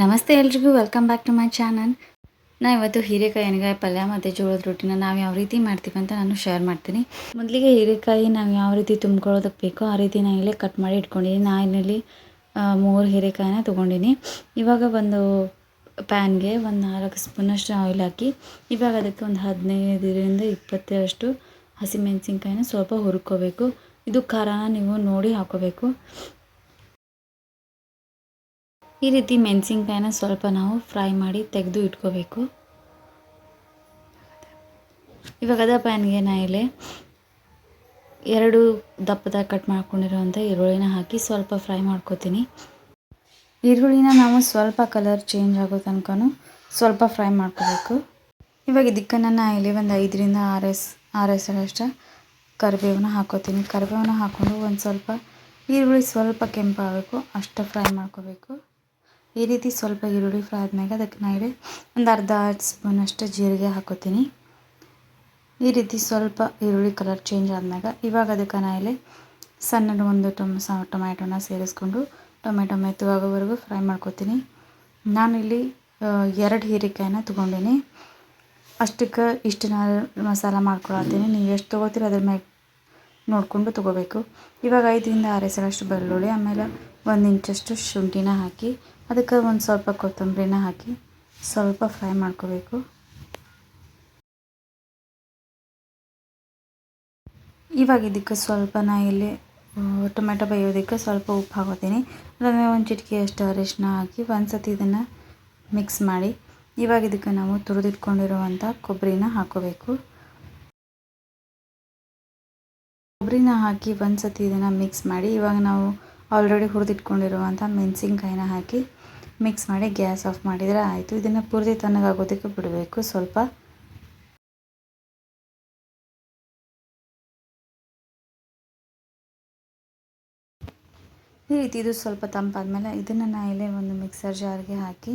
ನಮಸ್ತೆ ಎಲ್ರಿಗೂ welcome back to my channel ನಾ ಇವತ್ತು ಹೀರೆಕಾಯಿ ಎಣ್ಣೆಗಾಯಿ ಪಲ್ಯ ಮತ್ತು ಜೋಳದ ರೊಟ್ಟಿನ ನಾವು ಯಾವ ರೀತಿ ಮಾಡ್ತೀವಿ ಅಂತ ನಾನು ಶೇರ್ ಮಾಡ್ತೀನಿ. ಮೊದಲಿಗೆ ಹೀರೆಕಾಯಿ ನಾವು ಯಾವ ರೀತಿ ತುಂಬ್ಕೊಳ್ಳೋದಕ್ಕೆ ಬೇಕೋ ಆ ರೀತಿ ನಾನು ಇಲ್ಲೇ ಕಟ್ ಮಾಡಿ ಇಟ್ಕೊಂಡಿದ್ದೀನಿ ನಾಯಿನಲ್ಲಿ ಮೂರು ಹೀರೆಕಾಯಿನ ತೊಗೊಂಡಿನಿ. ಇವಾಗ ಒಂದು ಪ್ಯಾನ್ಗೆ ಒಂದು ನಾಲ್ಕು ಸ್ಪೂನಷ್ಟು ಆಯಿಲ್ ಹಾಕಿ, ಇವಾಗ ಅದಕ್ಕೆ ಒಂದು ಹದಿನೈದರಿಂದ ಇಪ್ಪತ್ತರಷ್ಟು ಹಸಿಮೆಣಸಿನ್ಕಾಯಿನ ಸ್ವಲ್ಪ ಹುರ್ಕೋಬೇಕು. ಇದು ಖಾರನ ನೀವು ನೋಡಿ ಹಾಕೋಬೇಕು. ಈ ರೀತಿ ಮೆಣಸಿನ್ಕಾಯಿನ ಸ್ವಲ್ಪ ನಾವು ಫ್ರೈ ಮಾಡಿ ತೆಗೆದು ಇಟ್ಕೋಬೇಕು. ಇವಾಗ ಅದ ಪ್ಯಾನ್ಗೆ ನಾ ಇಲ್ಲಿ ಎರಡು ದಪ್ಪದ ಕಟ್ ಮಾಡ್ಕೊಂಡಿರೋವಂಥ ಈರುಳ್ಳಿನ ಹಾಕಿ ಸ್ವಲ್ಪ ಫ್ರೈ ಮಾಡ್ಕೋತೀನಿ. ಈರುಳ್ಳಿನ ನಾವು ಸ್ವಲ್ಪ ಕಲರ್ ಚೇಂಜ್ ಆಗೋ ತನಕ ಸ್ವಲ್ಪ ಫ್ರೈ ಮಾಡ್ಕೋಬೇಕು. ಇವಾಗ ಇದಕ್ಕೆ ನಾನು ಇಲ್ಲಿ ಒಂದು ಐದರಿಂದ ಆರು ಎಸ್, ಆರು ಕರಿಬೇವನ್ನ ಹಾಕೋತೀನಿ. ಕರಿಬೇವನ್ನ ಹಾಕ್ಕೊಂಡು ಒಂದು ಸ್ವಲ್ಪ ಈರುಳ್ಳಿ ಸ್ವಲ್ಪ ಕೆಂಪಾಗಬೇಕು, ಅಷ್ಟು ಫ್ರೈ ಮಾಡ್ಕೋಬೇಕು. ಈ ರೀತಿ ಸ್ವಲ್ಪ ಈರುಳ್ಳಿ ಫ್ರೈ ಆದ್ಮೇಲೆ ಅದಕ್ಕೆ ನಾ ಇಲ್ಲಿ ಒಂದು ಅರ್ಧ ಸ್ಪೂನಷ್ಟು ಜೀರಿಗೆ ಹಾಕೋತೀನಿ. ಈ ರೀತಿ ಸ್ವಲ್ಪ ಈರುಳ್ಳಿ ಕಲರ್ ಚೇಂಜ್ ಆದ್ಮ್ಯಾಗ ಇವಾಗ ಅದಕ್ಕೆ ನಾ ಇಲ್ಲಿ ಸಣ್ಣ ಒಂದು ಟೊಮ್ ಟೊಮ್ಯಾಟೊನ ಸೇರಿಸ್ಕೊಂಡು ಟೊಮೆಟೊ ಮೆತ್ತುವಾಗೋವರೆಗೂ ಫ್ರೈ ಮಾಡ್ಕೋತೀನಿ. ಇಲ್ಲಿ ಎರಡು ಹೀರೆಕಾಯಿನ ತೊಗೊಂಡೀನಿ. ಅಷ್ಟಕ್ಕೆ ಇಷ್ಟು ನಾನು ಮಸಾಲ ಮಾಡ್ಕೊಳತ್ತೀನಿ. ನೀವು ಎಷ್ಟು ತೊಗೋತೀರಿ ಅದ್ರ ಮ್ಯಾಗ ನೋಡಿಕೊಂಡು ತೊಗೋಬೇಕು. ಇವಾಗ ಐದರಿಂದ ಆರು ಬೆಳ್ಳುಳ್ಳಿ, ಆಮೇಲೆ ಒಂದು ಇಂಚಷ್ಟು ಶುಂಠಿನ ಹಾಕಿ ಅದಕ್ಕೆ ಒಂದು ಸ್ವಲ್ಪ ಕೊತ್ತಂಬರಿನ ಹಾಕಿ ಸ್ವಲ್ಪ ಫ್ರೈ ಮಾಡ್ಕೋಬೇಕು. ಇವಾಗ ಇದಕ್ಕೆ ಸ್ವಲ್ಪ ನಾ ಇಲ್ಲಿ ಟೊಮೆಟೊ ಬೇಯೋದಕ್ಕೆ ಸ್ವಲ್ಪ ಉಪ್ಪು ಹಾಕೋತೀನಿ. ಅದಾದ್ಮೇಲೆ ಒಂದು ಚಿಟಿಕೆಯಷ್ಟು ಅರಿಶಿನ ಹಾಕಿ ಒಂದು ಸತಿ ಇದನ್ನು ಮಿಕ್ಸ್ ಮಾಡಿ, ಇವಾಗ ಇದಕ್ಕೆ ನಾವು ತುರಿದಿಟ್ಕೊಂಡಿರುವಂಥ ಕೊಬ್ಬರಿನ ಹಾಕೋಬೇಕು. ಕೊಬ್ಬರಿನ ಹಾಕಿ ಒಂದು ಸತಿ ಇದನ್ನು ಮಿಕ್ಸ್ ಮಾಡಿ, ಇವಾಗ ನಾವು ಆಲ್ರೆಡಿ ಹುರಿದಿಟ್ಕೊಂಡಿರುವಂಥ ಮೆಣಸಿನ್ಕಾಯಿನ ಹಾಕಿ ಮಿಕ್ಸ್ ಮಾಡಿ ಗ್ಯಾಸ್ ಆಫ್ ಮಾಡಿದರೆ ಆಯಿತು. ಇದನ್ನು ಪೂರ್ತಿ ತಣ್ಣಗಾಗೋದಕ್ಕೆ ಬಿಡಬೇಕು. ಸ್ವಲ್ಪ ಈ ರೀತಿ ಇದು ಸ್ವಲ್ಪ ತಂಪಾದ್ಮೇಲೆ ಇದನ್ನು ನಾ ಇಲ್ಲೇ ಒಂದು ಮಿಕ್ಸರ್ ಜಾರ್ಗೆ ಹಾಕಿ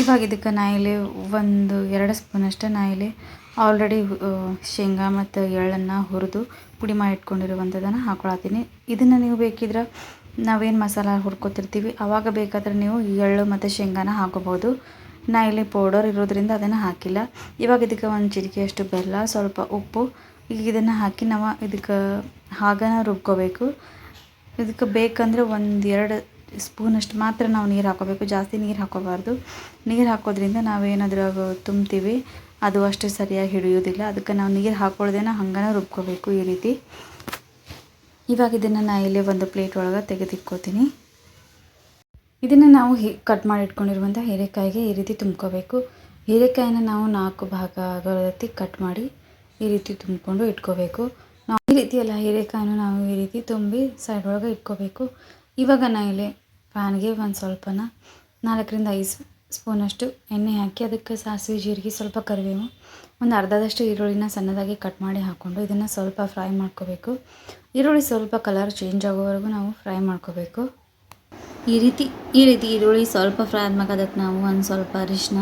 ಇವಾಗ ಇದಕ್ಕೆ ನಾ ಇಲ್ಲಿ ಒಂದು ಎರಡು ಸ್ಪೂನಷ್ಟು ಇಲ್ಲಿ ಆಲ್ರೆಡಿ ಶೇಂಗಾ ಮತ್ತು ಎಳ್ಳನ್ನು ಹುರಿದು ಪುಡಿ ಮಾಡಿ ಇಟ್ಕೊಂಡಿರುವಂಥದ್ದನ್ನು ಹಾಕೊಳತ್ತೀನಿ. ಇದನ್ನು ನೀವು ಬೇಕಿದ್ರೆ ನಾವೇನು ಮಸಾಲ ಹುರ್ಕೊತಿರ್ತೀವಿ ಆವಾಗ ಬೇಕಾದ್ರೆ ನೀವು ಎಳ್ಳು ಮತ್ತು ಶೇಂಗಾನ ಹಾಕೋಬೋದು ನಾ ಇಲ್ಲಿ ಪೌಡರ್ ಇರೋದ್ರಿಂದ ಅದನ್ನು ಹಾಕಿಲ್ಲ. ಇವಾಗ ಇದಕ್ಕೆ ಒಂದು ಚಿಟಿಕೆಯಷ್ಟು ಬೆಲ್ಲ, ಸ್ವಲ್ಪ ಉಪ್ಪು, ಈಗ ಇದನ್ನು ಹಾಕಿ ನಾವು ಇದಕ್ಕೆ ಹಾಗನ ರುಬ್ಕೋಬೇಕು. ಇದಕ್ಕೆ ಬೇಕಂದರೆ ಒಂದು ಎರಡು ಸ್ಪೂನಷ್ಟು ಮಾತ್ರ ನಾವು ನೀರು ಹಾಕೋಬೇಕು. ಜಾಸ್ತಿ ನೀರು ಹಾಕೋಬಾರ್ದು. ನೀರು ಹಾಕೋದ್ರಿಂದ ನಾವೇನಾದರೂ ತುಂಬ್ತೀವಿ. ಅದು ಅಷ್ಟು ಸರಿಯಾಗಿ ಹಿಡಿಯೋದಿಲ್ಲ ಅದಕ್ಕೆ ನಾವು ನೀರು ಹಾಕೊಳ್ಳೋದೇನ ಹಂಗನ ರುಬ್ಕೋಬೇಕು ಈ ರೀತಿ. ಇವಾಗ ಇದನ್ನು ನಾ ಇಲ್ಲಿ ಒಂದು ಪ್ಲೇಟ್ ಒಳಗೆ ತೆಗೆದಿಟ್ಕೋತೀನಿ. ಇದನ್ನು ನಾವು ಹಿ, ಕಟ್ ಮಾಡಿ ಇಟ್ಕೊಂಡಿರುವಂಥ ಹೀರೆಕಾಯಿಗೆ ಈ ರೀತಿ ತುಂಬ್ಕೋಬೇಕು. ಹೀರೆಕಾಯಿನ ನಾವು ನಾಲ್ಕು ಭಾಗ ಆಗೋ ಕಟ್ ಮಾಡಿ ಈ ರೀತಿ ತುಂಬಿಕೊಂಡು ಇಟ್ಕೋಬೇಕು. ನಾವು ಈ ರೀತಿ ಹೀರೆಕಾಯಿನ ನಾವು ಈ ರೀತಿ ತುಂಬಿ ಸೈಡ್ ಒಳಗೆ ಇಟ್ಕೋಬೇಕು. ಇವಾಗ ನಾ ಇಲ್ಲಿ ಪ್ಯಾನ್ಗೆ ಒಂದು ಸ್ವಲ್ಪನ ನಾಲ್ಕರಿಂದ ಐದು ಸ್ಪೂನಷ್ಟು ಎಣ್ಣೆ ಹಾಕಿ ಅದಕ್ಕೆ ಸಾಸಿವೆ ಜೀರಿಗೆ ಸ್ವಲ್ಪ ಕರಿಬೇವು, ಒಂದು ಅರ್ಧದಷ್ಟು ಈರುಳ್ಳಿನ ಸಣ್ಣದಾಗಿ ಕಟ್ ಮಾಡಿ ಹಾಕ್ಕೊಂಡು ಇದನ್ನು ಸ್ವಲ್ಪ ಫ್ರೈ ಮಾಡ್ಕೋಬೇಕು. ಈರುಳ್ಳಿ ಸ್ವಲ್ಪ ಕಲರ್ ಚೇಂಜ್ ಆಗೋವರೆಗೂ ನಾವು ಫ್ರೈ ಮಾಡ್ಕೋಬೇಕು. ಈ ರೀತಿ ಈ ರೀತಿ ಈರುಳ್ಳಿ ಸ್ವಲ್ಪ ಫ್ರೈ ಆದ್ಮೇಲೆ ಅದಕ್ಕೆ ನಾವು ಒಂದು ಸ್ವಲ್ಪ ಅರಿಶಿನ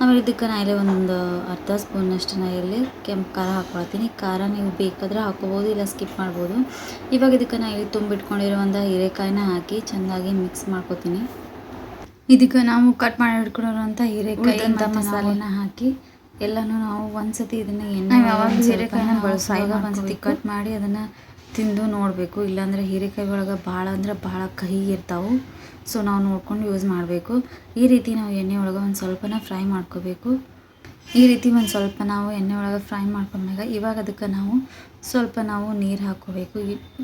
ಆಮೇಲೆ ಇದಕ್ಕೆ ನಾ ಇಲ್ಲೇ ಒಂದು ಅರ್ಧ ಸ್ಪೂನಷ್ಟು ನಾ ಇಲ್ಲಿ ಕೆಂಪು ಖಾರ ಹಾಕ್ಕೊಳ್ತೀನಿ ಖಾರ ನೀವು ಬೇಕಾದ್ರೆ ಹಾಕೋಬೋದು ಇಲ್ಲ ಸ್ಕಿಪ್ ಮಾಡ್ಬೋದು. ಇವಾಗ ಇದಕ್ಕೆ ನಾ ಇಲ್ಲಿ ತುಂಬಿಟ್ಕೊಂಡಿರುವಂಥ ಹೀರೆಕಾಯಿನ ಹಾಕಿ ಚೆನ್ನಾಗಿ ಮಿಕ್ಸ್ ಮಾಡ್ಕೊತೀನಿ. ಇದಕ್ಕೆ ನಾವು ಕಟ್ ಮಾಡಿ ಇಟ್ಕೊಂಡಿರುವಂಥ ಹೀರೆಕಾಯಿ ಅಂತ ಮಸಾಲೆನ ಹಾಕಿ ಎಲ್ಲನೂ ನಾವು ಒಂದ್ಸತಿ ಇದನ್ನು ಎಣ್ಣೆ ಯಾವಾಗ ಹೀರೆಕಾಯಿನ ಬಳಸಿ ಒಂದ್ಸತಿ ಕಟ್ ಮಾಡಿ ಅದನ್ನು ತಿಂದು ನೋಡಬೇಕು. ಇಲ್ಲಾಂದರೆ ಹೀರೆಕಾಯಿ ಒಳಗೆ ಭಾಳ ಅಂದ್ರೆ ಭಾಳ ಕಹಿ ಇರ್ತಾವೆ. ಸೊ ನಾವು ನೋಡ್ಕೊಂಡು ಯೂಸ್ ಮಾಡಬೇಕು. ಈ ರೀತಿ ನಾವು ಎಣ್ಣೆ ಒಳಗೆ ಒಂದು ಸ್ವಲ್ಪನ ಫ್ರೈ ಮಾಡ್ಕೋಬೇಕು. ಈ ರೀತಿ ಒಂದು ಸ್ವಲ್ಪ ನಾವು ಎಣ್ಣೆ ಒಳಗೆ ಫ್ರೈ ಮಾಡ್ಕೊಂಡಾಗ ಇವಾಗ ಅದಕ್ಕೆ ನಾವು ಸ್ವಲ್ಪ ನಾವು ನೀರು ಹಾಕ್ಕೋಬೇಕು.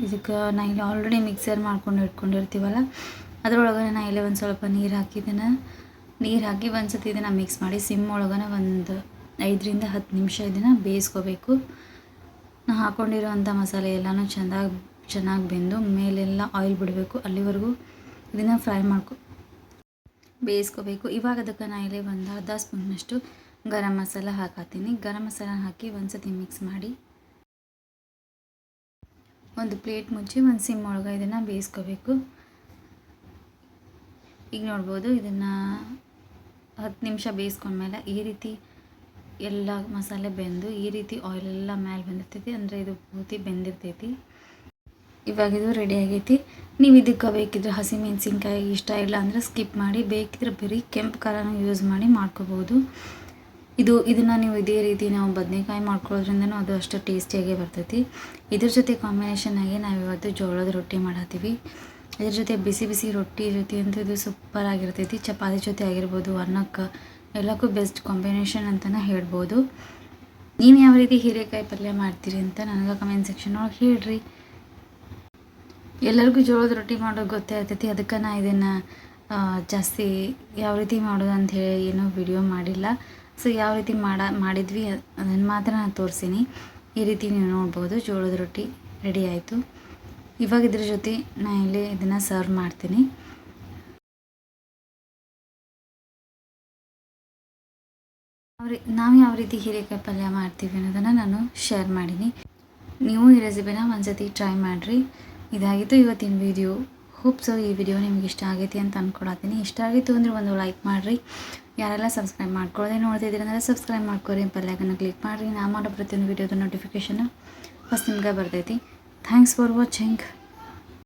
ಇದಕ್ಕೆ ನಾ ಇಲ್ಲಿ ಆಲ್ರೆಡಿ ಮಿಕ್ಸರ್ ಮಾಡ್ಕೊಂಡು ಇಟ್ಕೊಂಡಿರ್ತೀವಲ್ಲ, ಅದರೊಳಗೆ ನಾ ಇಲ್ಲಿ ಒಂದು ಸ್ವಲ್ಪ ನೀರು ಹಾಕಿದ್ದೇನೆ ನೀರು ಹಾಕಿ ಒಂದು ಸತಿ ಇದನ್ನು ಮಿಕ್ಸ್ ಮಾಡಿ, ಸಿಮ್ ಒಳಗನ ಒಂದು ಐದರಿಂದ ಹತ್ತು ನಿಮಿಷ ಇದನ್ನು ಬೇಯಿಸ್ಕೋಬೇಕು. ನಾ ಹಾಕ್ಕೊಂಡಿರೋವಂಥ ಮಸಾಲೆ ಎಲ್ಲನೂ ಚೆಂದಾಗಿ, ಚೆನ್ನಾಗಿ ಬೆಂದು ಮೇಲೆಲ್ಲ ಆಯಿಲ್ ಬಿಡಬೇಕು. ಅಲ್ಲಿವರೆಗೂ ಇದನ್ನು ಫ್ರೈ ಮಾಡ್ಕೊ, ಬೇಯಿಸ್ಕೋಬೇಕು. ಇವಾಗ ಅದಕ್ಕೆ ನಾ ಇಲ್ಲಿ ಒಂದು ಅರ್ಧ ಸ್ಪೂನ್ನಷ್ಟು ಗರಂ ಮಸಾಲ ಹಾಕತ್ತೀನಿ ಗರಂ ಮಸಾಲ ಹಾಕಿ ಒಂದು ಸತಿ ಮಿಕ್ಸ್ ಮಾಡಿ, ಒಂದು ಪ್ಲೇಟ್ ಮುಚ್ಚಿ ಒಂದು ಸಿಮ್ ಒಳಗೆ ಇದನ್ನು ಬೇಯಿಸ್ಕೋಬೇಕು. ಈಗ ನೋಡ್ಬೋದು ಇದನ್ನು ಹತ್ತು ನಿಮಿಷ ಬೇಯಿಸ್ಕೊಂಡ್ಮೇಲೆ ಈ ರೀತಿ ಎಲ್ಲ ಮಸಾಲೆ ಬೆಂದು ಈ ರೀತಿ ಆಯಿಲೆಲ್ಲ ಮೇಲೆ ಬಂದಿರ್ತೈತಿ, ಅಂದರೆ ಇದು ಪೂರ್ತಿ ಬೆಂದಿರ್ತೈತಿ. ಇವಾಗ ಇದು ರೆಡಿ ಆಗೈತಿ. ನೀವು ಇದಕ್ಕೆ ಬೇಕಿದ್ರೆ ಹಸಿ ಮೆಣಸಿನ್ಕಾಯಿ ಇಷ್ಟ ಇಲ್ಲ ಅಂದರೆ ಸ್ಕಿಪ್ ಮಾಡಿ, ಬೇಕಿದ್ರೆ ಬರೀ ಕೆಂಪು ಖಾರನ ಯೂಸ್ ಮಾಡಿ ಮಾಡ್ಕೋಬೋದು. ಇದು, ಇದನ್ನು ನೀವು ಇದೇ ರೀತಿ ನಾವು ಬದನೆಕಾಯಿ ಮಾಡ್ಕೊಳ್ಳೋದ್ರಿಂದನೂ ಅದು ಅಷ್ಟು ಟೇಸ್ಟಿಯಾಗೇ ಬರ್ತೈತಿ. ಇದ್ರ ಜೊತೆ ಕಾಂಬಿನೇಷನ್ ಆಗಿ ನಾವು ಇವತ್ತು ಜೋಳದ ರೊಟ್ಟಿ ಮಾಡತ್ತೀವಿ ಇದ್ರ ಜೊತೆ ಬಿಸಿ ಬಿಸಿ ರೊಟ್ಟಿ ಜೊತೆ ಅಂತೂ ಇದು ಸೂಪರ್ ಆಗಿರ್ತೈತಿ. ಚಪಾತಿ ಜೊತೆ ಆಗಿರ್ಬೋದು, ಅನ್ನಕ್ಕೆ ಎಲ್ಲಕ್ಕೂ ಬೆಸ್ಟ್ ಕಾಂಬಿನೇಷನ್ ಅಂತಲೇ ಹೇಳ್ಬೋದು. ನೀವು ಯಾವ ರೀತಿ ಹೀರೆಕಾಯಿ ಪಲ್ಯ ಮಾಡ್ತೀರಿ ಅಂತ ನನಗೆ ಕಮೆಂಟ್ ಸೆಕ್ಷನ್ ಒಳಗೆ ಹೇಳ್ರಿ. ಎಲ್ಲರಿಗೂ ಜೋಳದ ರೊಟ್ಟಿ ಮಾಡೋದು ಗೊತ್ತೇ ಆಗ್ತೈತಿ, ಅದಕ್ಕೆ ನಾ ಇದನ್ನು ಜಾಸ್ತಿ ಯಾವ ರೀತಿ ಮಾಡೋದು ಅಂತ ಹೇಳಿ ಏನೂ ವಿಡಿಯೋ ಮಾಡಿಲ್ಲ. ಸೊ ಯಾವ ರೀತಿ ಮಾಡ, ಮಾಡಿದ್ವಿ ಅದನ್ನು ಮಾತ್ರ ನಾನು ತೋರಿಸೀನಿ. ಈ ರೀತಿ ನೀವು ನೋಡ್ಬೋದು ಜೋಳದ ರೊಟ್ಟಿ ರೆಡಿ ಆಯಿತು. ಇವಾಗ ಇದ್ರ ಜೊತೆ ನಾನು ಇಲ್ಲಿ ಇದನ್ನು ಸರ್ವ್ ಮಾಡ್ತೀನಿ. ಅವ್ರಿ ನಾವು ಯಾವ ರೀತಿ ಹೀರೆಕಾಯಿ ಪಲ್ಯ ಮಾಡ್ತೀವಿ ಅನ್ನೋದನ್ನು ನಾನು ಶೇರ್ ಮಾಡೀನಿ. ನೀವು ಈ ರೆಸಿಪಿನ ಒಂದ್ಸತಿ ಟ್ರೈ ಮಾಡಿರಿ. ಇದಾಗಿತ್ತು ಇವತ್ತಿನ ವಿಡಿಯೋ ಹೋಪ್ ಸೊ ಈ ವಿಡಿಯೋ ನಿಮ್ಗೆ ಇಷ್ಟ ಆಗೈತಿ ಅಂತ ಅಂದ್ಕೊಳತ್ತೀನಿ ಇಷ್ಟ ಆಗಿತ್ತು ಅಂದರೆ ಒಂದು ಲೈಕ್ ಮಾಡಿರಿ. ಯಾರೆಲ್ಲ ಸಬ್ಸ್ಕ್ರೈಬ್ ಮಾಡ್ಕೊಳ್ಳೋದೇ ನೋಡ್ತಿದ್ದೀರಿ ಅಂದರೆ ಸಬ್ಸ್ಕ್ರೈಬ್ ಮಾಡ್ಕೊಳ್ರಿ ಪಲ್ಯಾಗನ್ನು ಕ್ಲಿಕ್ ಮಾಡಿರಿ. ನಾ ಮಾಡೋ ಪ್ರತಿಯೊಂದು ವಿಡಿಯೋದ ನೋಟಿಫಿಕೇಶನ್ ಫಸ್ಟ್ ನಿಮ್ಗೆ ಬರ್ತೈತಿ. Thanks for watching